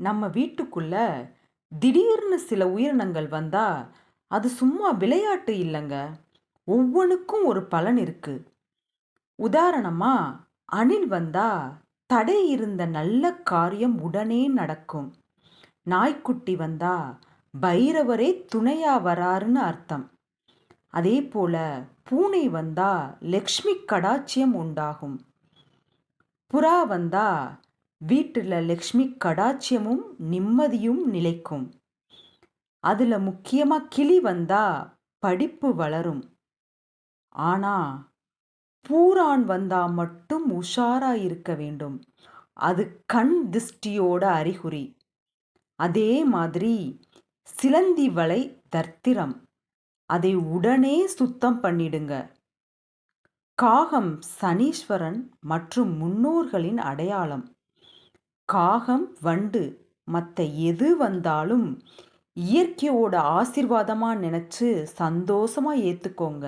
நம்ம வீட்டுக்குள்ள திடீர்னு சில உயிரினங்கள் வந்தா அது சும்மா விளையாட்டு இல்லைங்க. ஒவ்வொன்றுக்கும் ஒரு பலன் இருக்கு. உதாரணமா அணில் வந்தா தடை இருந்த நல்ல காரியம் உடனே நடக்கும். நாய்க்குட்டி வந்தா பைரவரே துணையா வராருன்னு அர்த்தம். அதே போல பூனை வந்தா லக்ஷ்மி கடாட்சியம் உண்டாகும். புறா வந்தா வீட்டில் லக்ஷ்மி கடாட்சியமும் நிம்மதியும் நிலைக்கும். அதில் முக்கியமாக கிளி வந்தால் படிப்பு வளரும். ஆனால் பூரான் வந்தால் மட்டும் உஷாராக இருக்க வேண்டும். அது கண் திஷ்டியோட அறிகுறி. அதே மாதிரி சிலந்தி வலை தர்த்திரம். அதை உடனே சுத்தம் பண்ணிடுங்க. காகம் சனீஸ்வரன் மற்றும் முன்னோர்களின் அடையாளம். காகம் வண்டு. மற்ற எது வந்தாலும் இயற்கையோட ஆசிர்வாதமாக நினச்சி சந்தோஷமா ஏற்றுக்கோங்க